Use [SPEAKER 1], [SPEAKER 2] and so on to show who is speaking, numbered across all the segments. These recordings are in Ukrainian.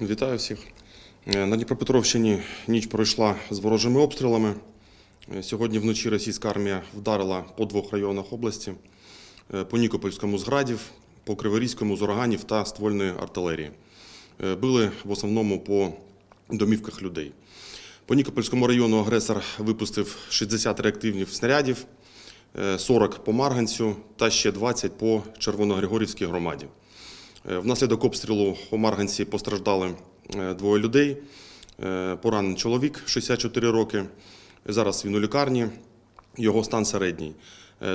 [SPEAKER 1] Вітаю всіх. Е, На Дніпропетровщині ніч пройшла з ворожими обстрілами. Е, Сьогодні вночі російська армія вдарила по двох районах області: Е, по Нікопольському з градів, по Криворізькому з ураганів та ствольної артилерії. Били в основному по домівках людей. По Нікопольському району агресор випустив 60 реактивних снарядів, е, 40 по Марганцю та ще 20 по Червоногригорівській громаді. Е, Внаслідок обстрілу у Марганці постраждали е, двоє людей. Е, Поранений чоловік 64 роки. Зараз він у лікарні, його стан середній.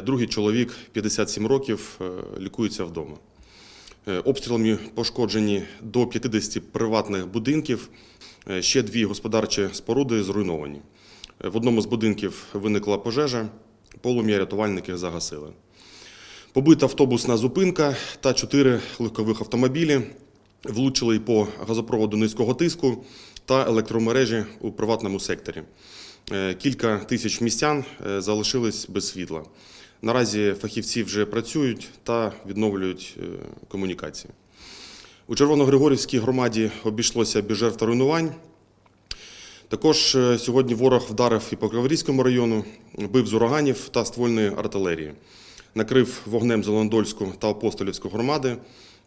[SPEAKER 1] Другий чоловік 57 років, лікується вдома. Обстрілами пошкоджені до 50 приватних будинків. Ще дві господарчі споруди зруйновані. В одному з будинків виникла пожежа, полум'я рятувальники загасили. Побита автобусна зупинка та чотири легкових автомобілі влучили по газопроводу низького тиску та електромережі у приватному секторі. Е, Кілька тисяч містян е, залишились без світла. Наразі фахівці вже працюють та відновлюють е, комунікації. У Червоногригорівській громаді обійшлося без жертв руйнувань. Також сьогодні ворог вдарив і по Криворізькому району, бив з ураганів та ствольної артилерії. Накрив вогнем Зеландольську та Апостолівську громади.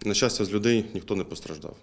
[SPEAKER 1] На щастя, з людей ніхто не постраждав.